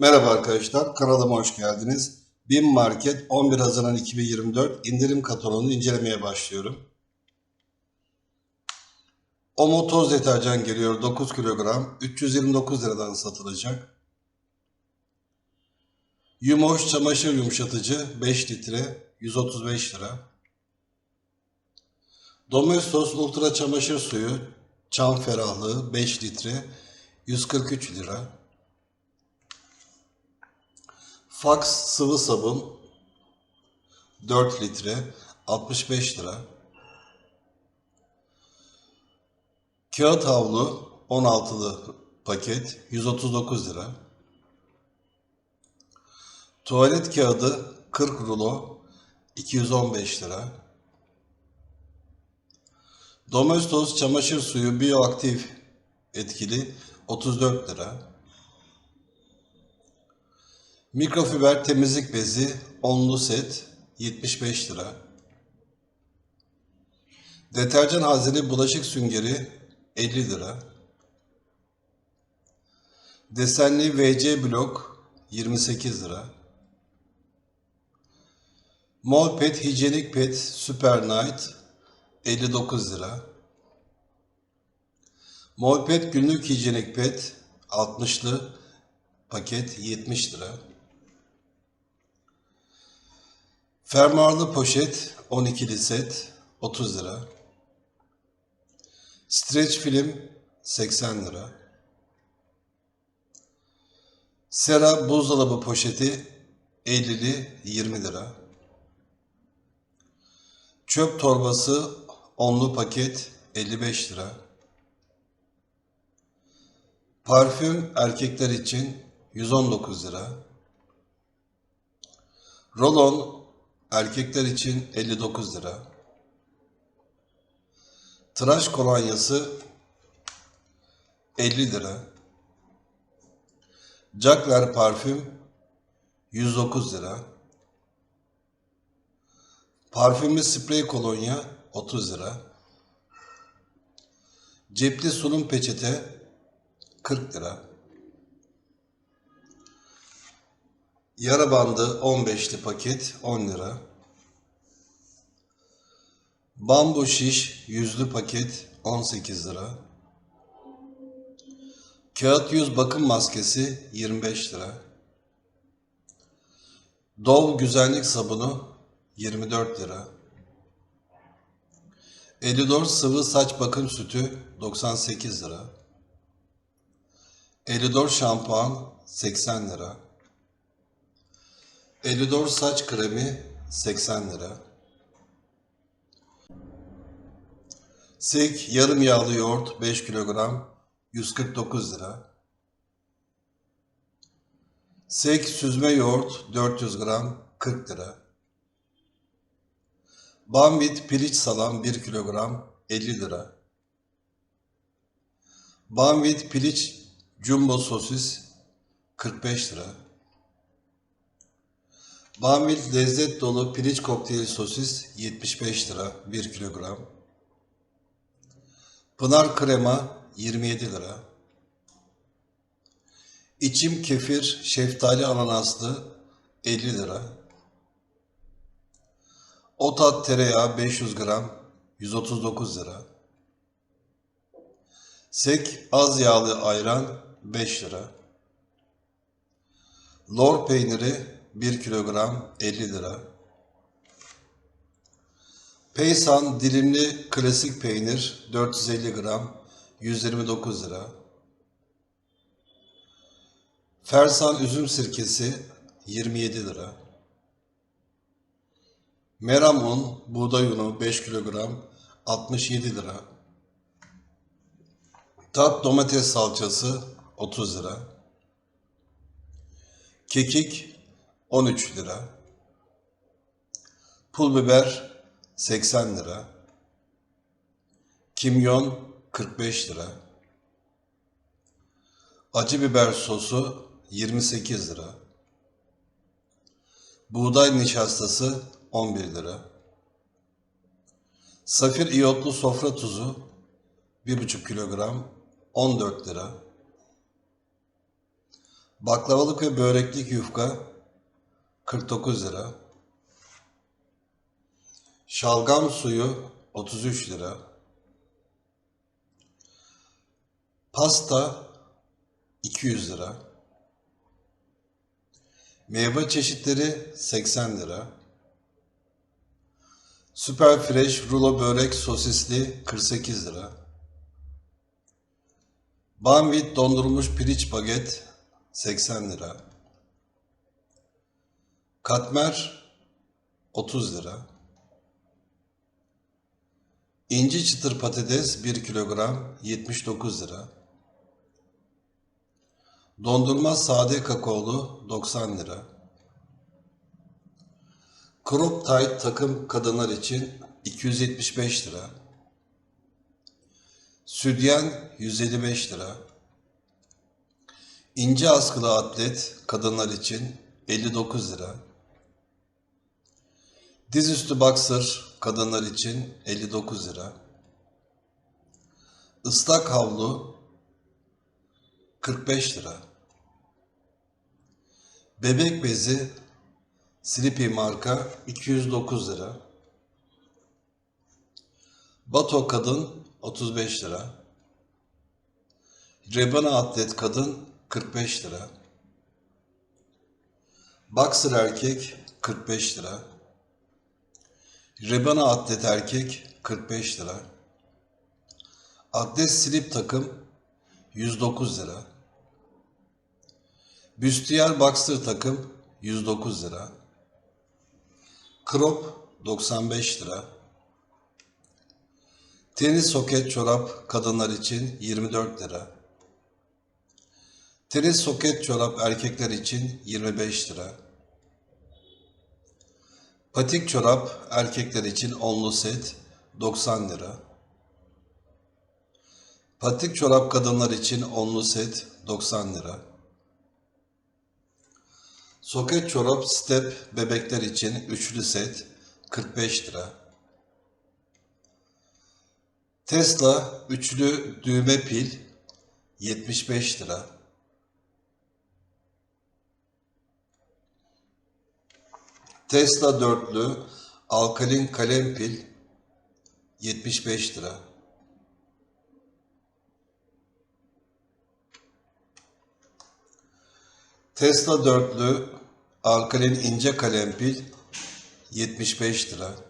Merhaba arkadaşlar, kanalıma hoş geldiniz. BİM Market 11 Haziran 2024 indirim kataloğunu incelemeye başlıyorum. Omo toz deterjan geliyor 9 kilogram, 329 liradan satılacak. Yumoş çamaşır yumuşatıcı 5 litre, 135 lira. Domestos Ultra çamaşır suyu, çam ferahlığı 5 litre, 143 lira. Fax sıvı sabun 4 litre 65 lira. Kağıt havlu 16'lı paket 139 lira. Tuvalet kağıdı 40 rulo 215 lira. Domestos çamaşır suyu bioaktif etkili 34 lira. Mikrofiber temizlik bezi onlu set 75 lira. Deterjan hazine bulaşık süngeri 50 lira. Desenli VC blok 28 lira. Mol pet hijyenik pet Super Night 59 lira. Mol pet günlük hijyenik pet 60'lı paket 70 lira. Fermuarlı poşet 12'li set 30 lira. Stretch film 80 lira. Sera buzdolabı poşeti 50'li 20 lira. Çöp torbası onlu paket 55 lira. Parfüm erkekler için 119 lira. Rolon erkekler için 59 lira. Tıraş kolonyası 50 lira. Cakler parfüm 109 lira. Parfümlü sprey kolonya 30 lira. Cepli sunum peçete 40 lira. Yara bandı 15'li paket 10 lira. Bambu şiş yüzlü paket 18 lira. Kağıt yüz bakım maskesi 25 lira. Dove güzellik sabunu 24 lira. Elidor sıvı saç bakım sütü 98 lira. Elidor şampuan 80 lira. Elidor saç kremi 80 lira. Sek yarım yağlı yoğurt 5 kilogram 149 lira. Sek süzme yoğurt 400 gram 40 lira. Bambit piliç salam 1 kilogram 50 lira. Bambit piliç jumbo sosis 45 lira. Bambit lezzet dolu piliç kokteyl sosis 75 lira 1 kilogram. Pınar krema 27 lira. İçim kefir şeftali ananaslı 50 lira. Otat tereyağı 500 gram 139 lira. Sek az yağlı ayran 5 lira. Lor peyniri 1 kilogram 50 lira. Peysan dilimli klasik peynir 450 gram 129 lira. Fersan üzüm sirkesi 27 lira. Meram un, buğday unu 5 kilogram 67 lira. Tat domates salçası 30 lira. Kekik 13 lira. Pul biber 80 lira. Kimyon 45 lira. Acı biber sosu 28 lira. Buğday nişastası 11 lira. Safir iyotlu sofra tuzu 1,5 kilogram 14 lira. Baklavalık ve böreklik yufka 49 lira. Şalgam suyu 33 lira. Pasta 200 lira. Meyve çeşitleri 80 lira. Süper Fresh rulo börek sosisli 48 lira. Banvit dondurulmuş piriç baget 80 lira. Katmer 30 lira. İnci çıtır patates 1 kilogram 79 lira. Dondurma sade kakaolu 90 lira. Crop tight takım kadınlar için 275 lira. Südyen 155 lira. İnce askılı atlet kadınlar için 59 lira. Dizüstü boxer kadınlar için 59 lira. Islak havlu 45 lira. Bebek bezi Sleepy marka 209 lira. Bato kadın 35 lira. Rebana atlet kadın 45 lira. Boxer erkek 45 lira. Rebana atlet erkek 45 lira. Atlet slip takım 109 lira. Büstiyer boxer takım 109 lira. Crop 95 lira. Tenis soket çorap kadınlar için 24 lira. Tenis soket çorap erkekler için 25 lira. Patik çorap erkekler için onlu set 90 lira. Patik çorap kadınlar için onlu set 90 lira. Soket çorap step bebekler için üçlü set 45 lira. Tesla üçlü düğme pil 75 lira. Tesla dörtlü alkalin kalem pil 75 lira. Tesla dörtlü alkalin ince kalem pil 75 lira.